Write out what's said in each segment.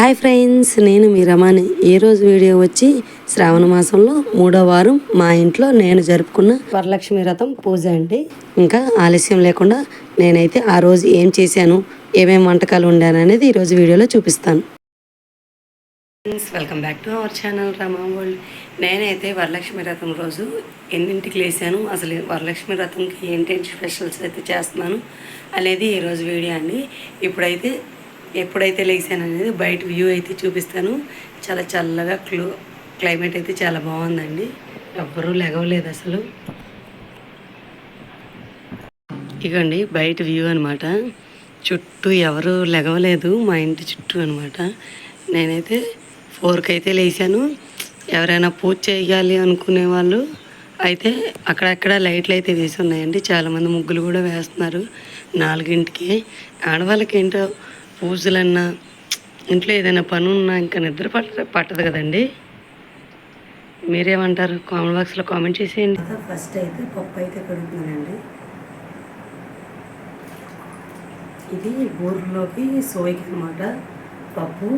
Hi friends నేను మీ రమాని. ఈరోజు video వచ్చి శ్రావణ మాసంలో మూడో వారం మా ఇంట్లో నేను జరుపుకున్న వరలక్ష్మి వ్రతం పూజ అండి. ఇంకా ఆలస్యం లేకుండా నేనైతే ఆ రోజు ఏం చేశాను ఏమేమి వంటకాలు వండాను అనేది ఈరోజు వీడియోలో చూపిస్తాను. Friends welcome back to our channel Rama world నేనైతే వరలక్ష్మి వ్రతం రోజు ఎన్నింటికి లేసాను అసలు వరలక్ష్మి వ్రతంకి ఏంటేంటి స్పెషల్స్ అయితే చేస్తున్నాను అనేది ఈరోజు వీడియో అండి. ఇప్పుడైతే ఎప్పుడైతే లేసాను అనేది బయట వ్యూ అయితే చూపిస్తాను. చాలా చల్లగా క్లో క్లైమేట్ అయితే చాలా బాగుందండి. ఎవ్వరూ లెగవలేదు అసలు. ఇగండి బయట వ్యూ అనమాట చుట్టూ ఎవరు లెగవలేదు మా ఇంటి చుట్టూ అనమాట నేనైతే ఫోర్కి అయితే లేచాను. ఎవరైనా పూజ చేయాలి అనుకునే వాళ్ళు అయితే అక్కడక్కడ లైట్లు అయితే వేసి ఉన్నాయండి. చాలామంది ముగ్గులు కూడా వేస్తున్నారు. నాలుగింటికి. ఆడవాళ్ళకి ఏంటో పూజలన్నా ఇంట్లో ఏదైనా పని ఉన్నా ఇంకా నిద్ర పట్ట పట్టదు కదండి. మీరేమంటారు? కామెంట్ బాక్స్లో కామెంట్ చేసేయండి. ఫస్ట్ అయితే పప్పు అయితే కడుగుతున్నానండి ఇది బూరెలోకి సోయకి అనమాట. పప్పు.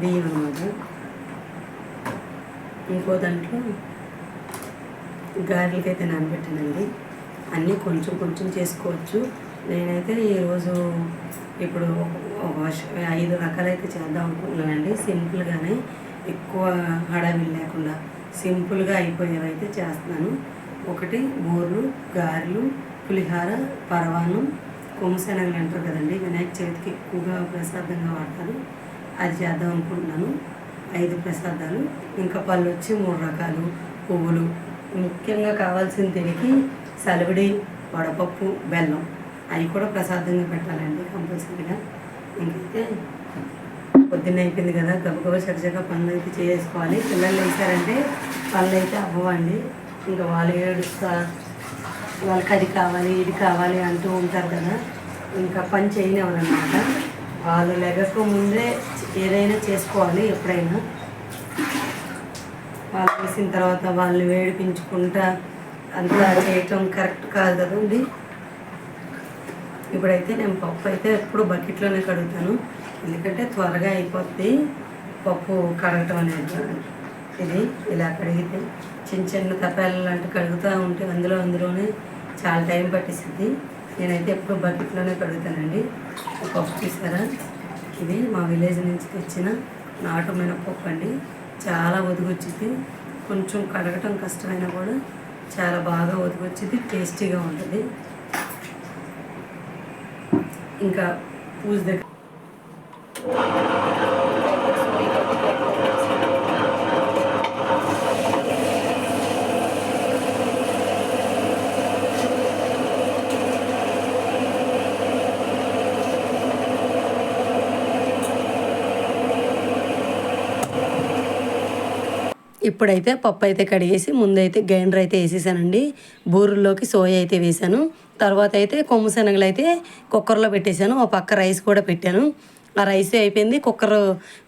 బియ్యం అనమాట. ఇంకో దాంట్లో గారెలకైతే నానబెట్టానండి. అన్నీ కొంచెం కొంచెం చేసుకోవచ్చు. నేనైతే ఈరోజు ఇప్పుడు ఐదు రకాలైతే చేద్దాం అనుకుంటున్నానండి. సింపుల్గానే ఎక్కువ హడావిడి లేకుండా సింపుల్గా అయిపోయేవి అయితే చేస్తున్నాను. ఒకటి బూర్లు గారెలు పులిహార పరవాన్నం కొమ్మశనగలు అంటారు కదండి. వినాయక చవితికి ఎక్కువగా ప్రసాదంగా వాడతారు అది చేద్దాం అనుకుంటున్నాను. ఐదు ప్రసాదాలు. ఇంకా పళ్ళు వచ్చి మూడు రకాలు. పువ్వులు. ముఖ్యంగా కావాల్సిన దీనికి? సలివిడి వడపప్పు బెల్లం. అవి కూడా ప్రసాదంగా పెట్టాలండి కంపల్సరీగా. ఇంకైతే పొద్దున్న అయిపోయింది కదా గబగబ చక్కచక్క పనులు అయితే చేసుకోవాలి. పిల్లలు వేసారంటే పనులు అయితే అవ్వండి ఇంకా వాళ్ళు ఏడుస్తా వాళ్ళకి అది కావాలి ఇది కావాలి అంటూ ఉంటారు కదా. ఇంకా పని చేయనివ్వాలన్నమాట వాళ్ళు లెగక ముందే ఏదైనా చేసుకోవాలి ఎప్పుడైనా. వాళ్ళు వేసిన తర్వాత వాళ్ళు వేడిపించుకుంటా అంతా చేయటం కరెక్ట్ కాదు కదండి ఇప్పుడైతే నేను పప్పు అయితే ఎప్పుడు బకెట్లోనే కడుగుతాను. ఎందుకంటే త్వరగా అయిపోద్ది పప్పు కడగటం అనేది. ఇది ఇలా కడిగితే చిన్న చిన్న తపాలు లాంటి కడుగుతూ ఉంటే అందులో అందులోనే చాలా టైం పట్టేసింది నేనైతే ఎప్పుడు బకెట్లోనే కడుగుతానండి. పప్పు చూసారా ఇది మా విలేజ్ నుంచి తెచ్చిన నాటు మినపప్పు అండి. చాలా ఒదిగొచ్చింది. కొంచెం కడగటం కష్టమైనా కూడా చాలా బాగా ఉతికొచ్చింది టేస్టీగా ఉంటుంది. ఇంకా పూజ దగ్గర ఇప్పుడైతే పప్పు అయితే కడిగేసి ముందైతే గ్రైండర్ అయితే వేసేసానండి. బూరుల్లోకి సోయా అయితే వేసాను. తర్వాత అయితే కొమ్ము శనగలు అయితే కుక్కర్లో పెట్టేశాను. ఒక పక్క రైస్ కూడా పెట్టాను. ఆ రైస్ అయిపోయింది. కుక్కర్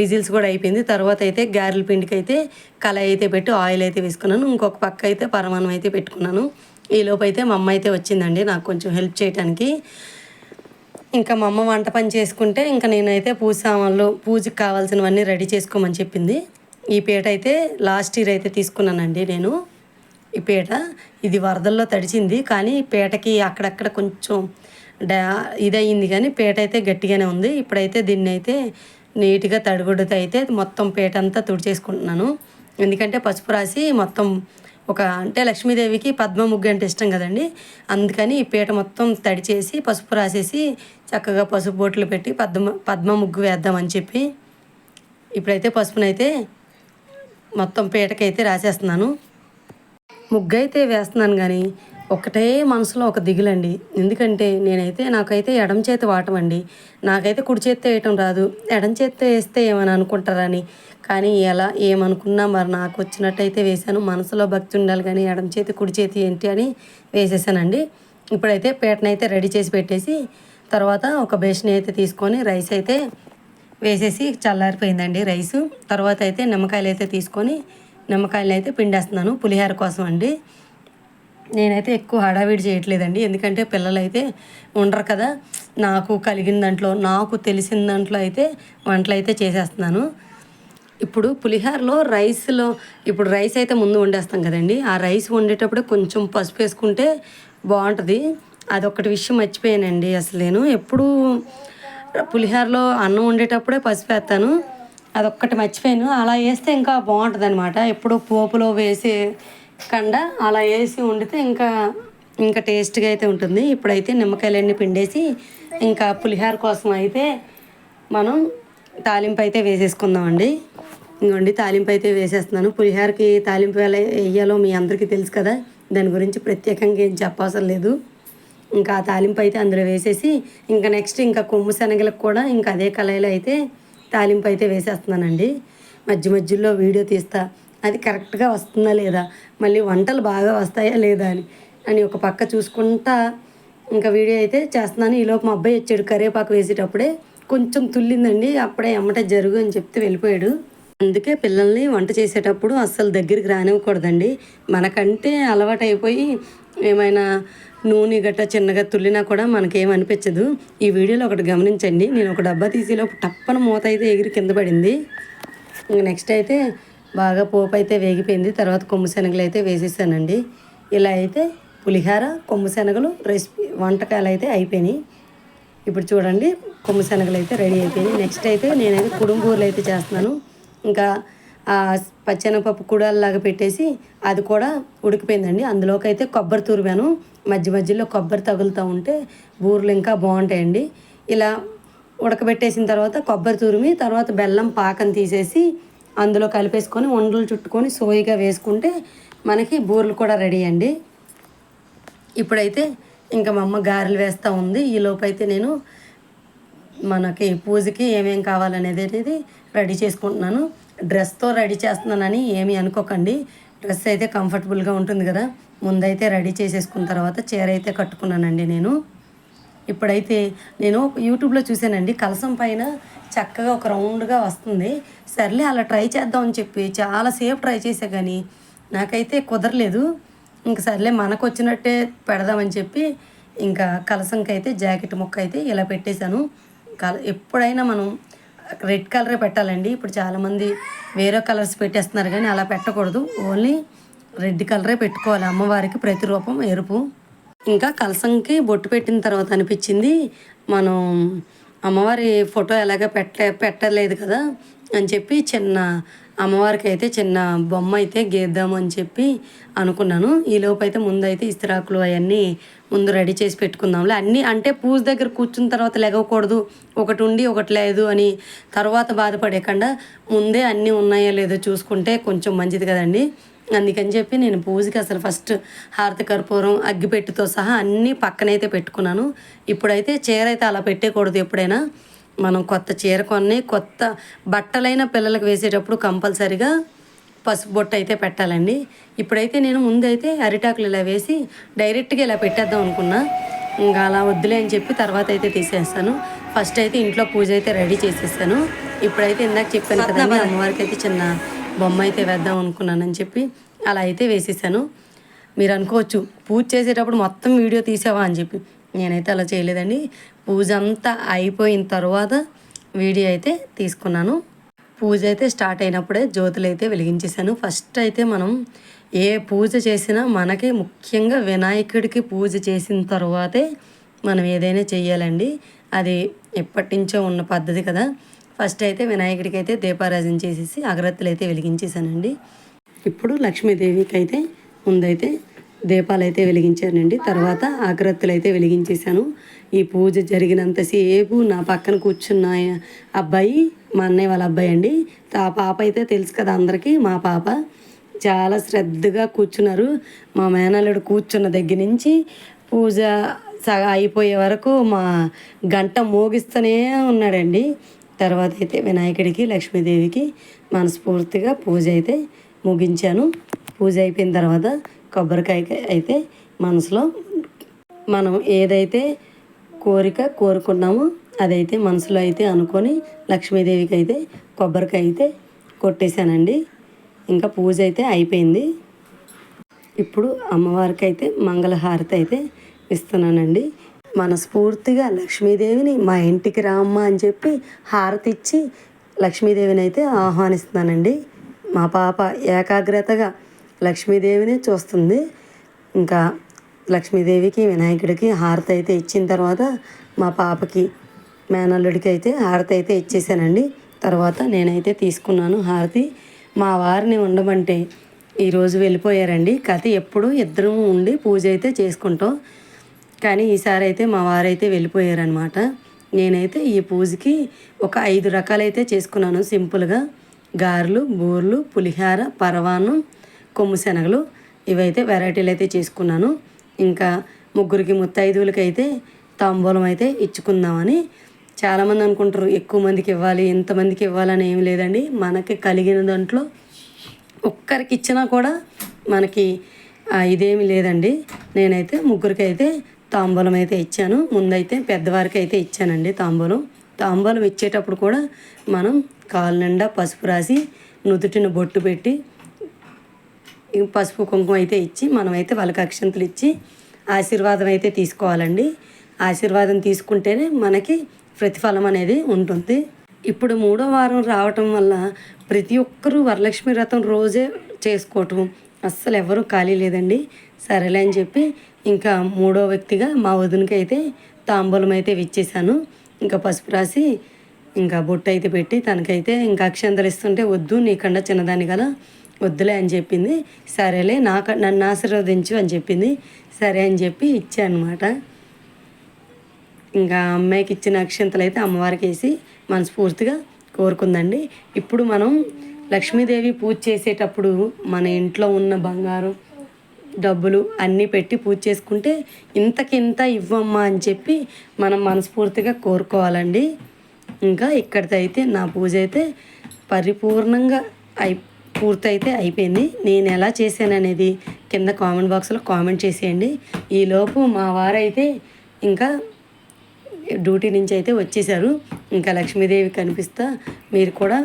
విజిల్స్ కూడా అయిపోయింది. తర్వాత అయితే గారెల పిండికి అయితే కళాయి అయితే పెట్టి ఆయిల్ అయితే వేసుకున్నాను. ఇంకొక పక్క అయితే పరమాన్నం అయితే పెట్టుకున్నాను. ఈలోపు అయితే మా అమ్మ అయితే వచ్చిందండి నాకు కొంచెం హెల్ప్ చేయడానికి ఇంకా మా అమ్మ వంట పని చేసుకుంటే ఇంకా నేనైతే పూజ సామాన్లు పూజకి కావాల్సినవన్నీ రెడీ చేసుకోమని చెప్పింది. ఈ పీట అయితే లాస్ట్ ఇయర్ అయితే తీసుకున్నానండి నేను. ఈ పీట ఇది వరదల్లో తడిచింది కానీ పీటకి అక్కడక్కడ కొంచెం డా ఇదయింది కానీ పీట అయితే గట్టిగానే ఉంది. ఇప్పుడైతే దీన్ని అయితే నీట్గా తడిగుడ్డతో అయితే మొత్తం పీట అంతా తుడిచేసుకుంటున్నాను. ఎందుకంటే పసుపు రాసి మొత్తం ఒక అంటే లక్ష్మీదేవికి పద్మ ముగ్గు అంటే ఇష్టం కదండి. అందుకని ఈ పీట మొత్తం తడిచేసి పసుపు రాసేసి చక్కగా పసుపు బొట్లు పెట్టి పద్మ పద్మ ముగ్గు వేద్దామని చెప్పి ఇప్పుడైతే పసుపునైతే మొత్తం పీటకైతే రాసేస్తున్నాను. ముగ్గు అయితే వేస్తున్నాను కానీ ఒకటే మనసులో ఒక దిగులండి. ఎందుకంటే నేనైతే నాకైతే ఎడం చేతి వాటం అండి నాకైతే కుడి చేత్తో వేయటం రాదు. ఎడం చేత్తో వేస్తే ఏమని అనుకుంటారని. కానీ ఎలా ఏమనుకున్నా మరి నాకు వచ్చినట్టయితే వేశాను. మనసులో భక్తి ఉండాలి కానీ ఎడం చేతి కుడి చేతి ఏంటి అని వేసేసానండి. ఇప్పుడైతే పీటనైతే రెడీ చేసి పెట్టేసి తర్వాత ఒక బేషన్ అయితే తీసుకొని రైస్ అయితే వేసేసి చల్లారిపోయిందండి రైసు. తర్వాత అయితే నిమ్మకాయలు అయితే తీసుకొని నిమ్మకాయలు అయితే పిండేస్తున్నాను పులిహోర కోసం అండి. నేనైతే ఎక్కువ హడావిడి చేయట్లేదండి. ఎందుకంటే పిల్లలు అయితే ఉండరు కదా. నాకు కలిగిన దాంట్లో నాకు తెలిసిన దాంట్లో అయితే వంటలు అయితే చేసేస్తున్నాను. ఇప్పుడు పులిహోరలో రైస్లో ఇప్పుడు రైస్ అయితే ముందు వండేస్తాం కదండి. ఆ రైస్ వండేటప్పుడు కొంచెం పసుపు వేసుకుంటే బాగుంటుంది. అదొకటి విషయం మర్చిపోయానండి అసలు నేను. ఎప్పుడూ పులిహోరలో అన్నం వండేటప్పుడే పసుపు వేస్తాను. అదొక్కటి మర్చిపోయాను. అలా వేస్తే ఇంకా బాగుంటుంది అనమాట ఎప్పుడు పోపులో వేసే కండ అలా వేసి వండితే ఇంకా ఇంకా టేస్ట్గా అయితే ఉంటుంది. ఇప్పుడైతే నిమ్మకాయలన్నీ పిండేసి ఇంకా పులిహోర కోసం అయితే మనం తాలింపు అయితే వేసేసుకుందామండి. ఇంకోండి తాలింపు అయితే వేసేస్తున్నాను. పులిహోరకి తాలింపు ఎలా వేయాలో మీ అందరికీ తెలుసు కదా. దాని గురించి ప్రత్యేకంగా ఏం చెప్పవసరం లేదు. ఇంకా ఆ తాలింపు అయితే అందులో వేసేసి ఇంకా నెక్స్ట్ ఇంకా కొమ్ము శనగలకు కూడా ఇంకా అదే కళాయిలో అయితే తాలింపు అయితే వేసేస్తున్నానండి. మధ్య మధ్యలో వీడియో తీస్తా. అది కరెక్ట్గా వస్తుందా లేదా? మళ్ళీ వంటలు బాగా వస్తాయా లేదా అని అని ఒక పక్క చూసుకుంటా ఇంకా వీడియో అయితే చేస్తున్నాను. ఈలోపు మా అబ్బాయి వచ్చాడు కరివేపాకు వేసేటప్పుడే. కొంచెం తుల్లిందండి. అప్పుడే ఎమ్మట జరుగు అని చెప్తే వెళ్ళిపోయాడు. అందుకే పిల్లల్ని వంట చేసేటప్పుడు అస్సలు దగ్గరికి రానివ్వకూడదండి. మనకంటే అలవాటు అయిపోయి ఏమైనా నూనె గట్ట చిన్నగా తుల్లినా కూడా మనకేం అనిపించదు. ఈ వీడియోలో ఒకటి గమనించండి. నేను ఒక డబ్బా తీసేలోపు టప్పన మూత అయితే ఎగిరి కింద పడింది. ఇంక నెక్స్ట్ అయితే బాగా పోపు అయితే వేగిపోయింది. తర్వాత కొమ్ము శనగలు అయితే వేసేసానండి. ఇలా అయితే పులిహార కొమ్ము శనగలు రెసిపీ వంటకాలు అయితే అయిపోయినాయి. ఇప్పుడు చూడండి కొమ్ము శనగలు అయితే రెడీ అయిపోయినాయి. నెక్స్ట్ అయితే నేనైతే కుడుంబూరులు అయితే చేస్తున్నాను. ఇంకా ఆ పచ్చెనపప్పు కూడలాగా పెట్టేసి అది కూడా ఉడికిపోయిందండి. అందులోకి అయితే కొబ్బరి తురిమాను మధ్య మధ్యలో కొబ్బరి తగులుతూ ఉంటే బూరెలు ఇంకా బాగుంటాయండి. ఇలా ఉడకబెట్టేసిన తర్వాత కొబ్బరి తురిమి తర్వాత బెల్లం పాకం తీసేసి అందులో కలిపేసుకొని వండలు చుట్టుకొని సోయిగా వేసుకుంటే మనకి బూరెలు కూడా రెడీ అండి. ఇప్పుడైతే ఇంకా మా అమ్మ గారెలు వేస్తూ ఉంది. ఈ లోపైతే అయితే నేను మనకి పూజకి ఏమేం కావాలనేది అనేది రెడీ చేసుకుంటున్నాను. డ్రెస్తో రెడీ చేస్తున్నానని ఏమీ అనుకోకండి. డ్రెస్ అయితే కంఫర్టబుల్గా ఉంటుంది కదా. ముందైతే రెడీ చేసేసుకున్న తర్వాత చీర అయితే కట్టుకున్నానండి నేను. ఇప్పుడైతే నేను యూట్యూబ్లో చూశానండి. కలసం పైన చక్కగా ఒక రౌండ్గా వస్తుంది. సర్లే అలా ట్రై చేద్దామని చెప్పి చాలాసేపు ట్రై చేసా కానీ నాకైతే కుదరలేదు. ఇంక సర్లే మనకు వచ్చినట్టే పెడదామని చెప్పి ఇంకా కలసంకి అయితే జాకెట్ ముక్క అయితే ఇలా పెట్టేశాను. కల ఎప్పుడైనా మనం రెడ్ కలరే పెట్టాలండి. ఇప్పుడు చాలామంది వేరే కలర్స్ పెట్టేస్తున్నారు కానీ అలా పెట్టకూడదు. ఓన్లీ రెడ్ కలరే పెట్టుకోవాలి అమ్మవారికి ప్రతిరూపం ఎరుపు. ఇంకా కలసంకి బొట్టు పెట్టిన తర్వాత అనిపించింది మనం అమ్మవారి ఫోటో ఎలాగ పెట్ట పెట్టలేదు కదా అని చెప్పి చిన్న అమ్మవారికి అయితే చిన్న బొమ్మ అయితే గీద్దామని చెప్పి అనుకున్నాను. ఈ అయితే ముందు అయితే ఇస్త్రాకులు అవన్నీ ముందు రెడీ చేసి పెట్టుకుందాంలే. అన్నీ అంటే పూజ దగ్గర కూర్చున్న తర్వాత లెగవకూడదు ఒకటి ఉండి ఒకటి లేదు అని తర్వాత బాధపడేకుండా ముందే అన్నీ ఉన్నాయో లేదో చూసుకుంటే కొంచెం మంచిది కదండి. అందుకని చెప్పి నేను పూజకి అసలు ఫస్ట్ హారతి కర్పూరం అగ్గిపెట్టుతో సహా అన్నీ పక్కనైతే పెట్టుకున్నాను. ఇప్పుడైతే చీర అయితే అలా పెట్టేయకూడదు ఎప్పుడైనా. మనం కొత్త చీర కొన్ని కొత్త బట్టలైన పిల్లలకు వేసేటప్పుడు కంపల్సరిగా పసుపు బొట్టు అయితే పెట్టాలండి. ఇప్పుడైతే నేను ముందైతే అరిటాకులు ఇలా వేసి డైరెక్ట్గా ఇలా పెట్టేద్దాం అనుకున్నా. ఇంకా అలా వద్దులే అని చెప్పి తర్వాత అయితే తీసేస్తాను. ఫస్ట్ అయితే ఇంట్లో పూజ అయితే రెడీ చేసేసాను ఇప్పుడైతే ఇందాక చెప్పాను కదండి అమ్మవారికి అయితే చిన్న బొమ్మ అయితే వేద్దాం అనుకున్నానని చెప్పి అలా అయితే వేసేసాను మీరు అనుకోవచ్చు పూజ చేసేటప్పుడు మొత్తం వీడియో తీసావా అని చెప్పి. నేనైతే అలా చేయలేదండి. పూజ అంతా అయిపోయిన తర్వాత వీడియో అయితే తీసుకున్నాను. పూజ అయితే స్టార్ట్ అయినప్పుడే జ్యోతులు అయితే వెలిగించేశాను. ఫస్ట్ అయితే మనం ఏ పూజ చేసినా మనకి ముఖ్యంగా వినాయకుడికి పూజ చేసిన తర్వాతే మనం ఏదైనా చేయాలండి అది ఎప్పటి నుంచో ఉన్న పద్ధతి కదా. ఫస్ట్ అయితే వినాయకుడికి అయితే దీపారాజన చేసేసి అగరత్తులు అయితే వెలిగించేసానండి ఇప్పుడు లక్ష్మీదేవికి అయితే ముందైతే దీపాలు అయితే వెలిగించానండి. తర్వాత అగరత్తులు అయితే వెలిగించేశాను. ఈ పూజ జరిగినంతసేపు నా పక్కన కూర్చున్న అబ్బాయి మా అన్నయ్య వాళ్ళ అబ్బాయి అండి. ఆ పాప అయితే తెలుసు కదా అందరికీ మా పాప. చాలా శ్రద్ధగా కూర్చున్నారు. మా మేనల్లుడు కూర్చున్న దగ్గర నుంచి పూజ సగ అయిపోయే వరకు మా గంట మోగిస్తూనే ఉన్నాడండి. తర్వాత అయితే వినాయకుడికి లక్ష్మీదేవికి మనస్ఫూర్తిగా పూజ అయితే ముగించాను. పూజ అయిపోయిన తర్వాత కొబ్బరికాయ అయితే మనసులో మనం ఏదైతే కోరిక కోరుకున్నామో అదైతే మనసులో అయితే అనుకొని లక్ష్మీదేవికి అయితే కొబ్బరికాయ అయితే కొట్టేశానండి. ఇంకా పూజ అయితే అయిపోయింది. ఇప్పుడు అమ్మవారికి అయితే మంగళహారతి అయితే ఇస్తున్నానండి. మనస్ఫూర్తిగా లక్ష్మీదేవిని మా ఇంటికి రామ్మ అని చెప్పి హారతి ఇచ్చి లక్ష్మీదేవిని అయితే ఆహ్వానిస్తున్నానండి. మా పాప ఏకాగ్రతగా లక్ష్మీదేవిని చూస్తుంది. ఇంకా లక్ష్మీదేవికి వినాయకుడికి హారతి అయితే ఇచ్చిన తర్వాత మా పాపకి మేనల్లుడికి అయితే హారతి అయితే ఇచ్చేసానండి. తర్వాత నేనైతే తీసుకున్నాను హారతి. మా వారిని ఉండమంటే ఈరోజు వెళ్ళిపోయారండి. కథ ఎప్పుడు ఇద్దరం ఉండి పూజ అయితే చేసుకుంటాం. కానీ ఈసారి అయితే మా వారైతే వెళ్ళిపోయారనమాట నేనైతే ఈ పూజకి ఒక ఐదు రకాలైతే చేసుకున్నాను. సింపుల్గా గారెలు బూర్లు పులిహార పరవాన్నం కొమ్ము శనగలు ఇవైతే వెరైటీలు అయితే చేసుకున్నాను. ఇంకా ముగ్గురికి ముత్తైదువులకి అయితే తాంబూలం అయితే ఇచ్చుకుందామని చాలామంది అనుకుంటారు ఎక్కువ మందికి ఇవ్వాలి ఎంతమందికి ఇవ్వాలని ఏం లేదండి. మనకి కలిగిన దాంట్లో ఒక్కరికి ఇచ్చినా కూడా మనకి ఇదేమి లేదండి. నేనైతే ముగ్గురికి అయితే తాంబూలం అయితే ఇచ్చాను. ముందైతే పెద్దవారికి అయితే ఇచ్చానండి తాంబూలం. తాంబూలం ఇచ్చేటప్పుడు కూడా మనం కాలు నిండా పసుపు రాసి నుదుటిన బొట్టు పెట్టి పసుపు కుంకుమ అయితే ఇచ్చి మనమైతే వాళ్ళకి అక్షంతలు ఇచ్చి ఆశీర్వాదం అయితే తీసుకోవాలండి. ఆశీర్వాదం తీసుకుంటేనే మనకి ప్రతిఫలం అనేది ఉంటుంది. ఇప్పుడు మూడో వారం రావటం వల్ల ప్రతి ఒక్కరూ వరలక్ష్మి వ్రతం రోజే చేసుకోవటం అస్సలు ఎవరూ ఖాళీ లేదండి. సరేలే అని చెప్పి ఇంకా మూడో వ్యక్తిగా మా వదినకి అయితే తాంబూలం అయితే విచ్చేసాను ఇంకా పసుపు రాసి ఇంకా బొట్టు అయితే పెట్టి తనకైతే ఇంకా అక్షంతలు ఇస్తుంటే వద్దు నీకన్నా చిన్నదాన్ని కదా వద్దులే అని చెప్పింది. సరేలే నాకు నన్ను ఆశీర్వదించు అని చెప్పింది. సరే అని చెప్పి ఇచ్చానమాట. ఇంకా అమ్మాయికి ఇచ్చిన అక్షంతలు అయితే అమ్మవారికి వేసి మనస్ఫూర్తిగా కోరుకుందండి. ఇప్పుడు మనం లక్ష్మీదేవి పూజ చేసేటప్పుడు మన ఇంట్లో ఉన్న బంగారం డబ్బులు అన్నీ పెట్టి పూజ చేసుకుంటే ఇంతకింత ఇవ్వమ్మా అని చెప్పి మనం మనస్ఫూర్తిగా కోరుకోవాలండి. ఇంకా ఇక్కడిదైతే నా పూజ అయితే పరిపూర్ణంగా అయి పూర్తయితే అయిపోయింది. నేను ఎలా చేశాననేది కింద కామెంట్ బాక్స్లో కామెంట్ చేసేయండి. ఈలోపు మా వారైతే ఇంకా డ్యూటీ నుంచి అయితే వచ్చేసారు. ఇంకా లక్ష్మీదేవి కనిపిస్తా. మీరు కూడా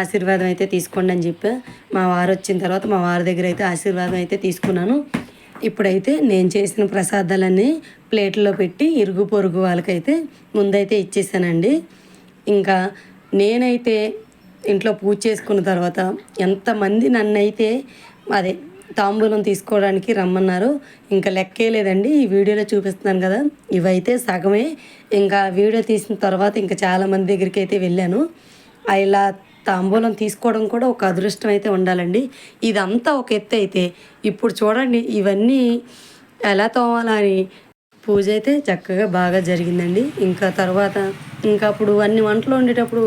ఆశీర్వాదం అయితే తీసుకోండి అని చెప్పా. మా వారు వచ్చిన తర్వాత మా వారి దగ్గర అయితే ఆశీర్వాదం అయితే తీసుకున్నాను. ఇప్పుడైతే నేను చేసిన ప్రసాదాలన్నీ ప్లేట్లో పెట్టి ఇరుగు పొరుగు వాళ్ళకైతే ముందైతే ఇచ్చేసానండి. ఇంకా నేనైతే ఇంట్లో పూజ చేసుకున్న తర్వాత ఎంతమంది నన్నైతే అదే తాంబూలం తీసుకోవడానికి రమ్మన్నారు ఇంకా లెక్కే లేదండి. ఈ వీడియోలో చూపిస్తున్నాను కదా. ఇవైతే సగమే. ఇంకా వీడియో తీసిన తర్వాత ఇంకా చాలామంది దగ్గరికి అయితే వెళ్ళాను. ఇలా తాంబూలం తీసుకోవడం కూడా ఒక అదృష్టం అయితే ఉండాలండి. ఇదంతా ఒక ఎత్తు అయితే ఇప్పుడు చూడండి ఇవన్నీ ఎలా తోమాలని పూజ అయితే చక్కగా బాగా జరిగిందండి. ఇంకా తర్వాత ఇంకా అప్పుడు అన్ని వంటలు వండేటప్పుడు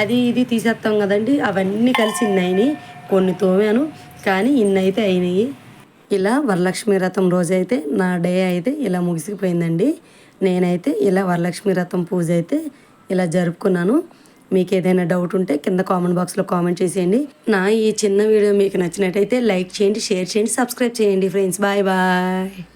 అది ఇది తీసేస్తాం కదండి. అవన్నీ కలిసి ఇన్నయినాయి. కొన్ని తోమాను. కానీ ఇన్నైతే అయినాయి. ఇలా వరలక్ష్మి రథం రోజైతే నా డే అయితే ఇలా ముగిసిపోయిందండి. నేనైతే ఇలా వరలక్ష్మి రథం పూజ అయితే ఇలా జరుపుకున్నాను. మీకు ఏదైనా డౌట్ ఉంటే కింద కామెంట్ బాక్స్లో కామెంట్ చేసేయండి. నా ఈ చిన్న వీడియో మీకు నచ్చినట్టయితే లైక్ చేయండి షేర్ చేయండి సబ్స్క్రైబ్ చేయండి ఫ్రెండ్స్. Bye bye.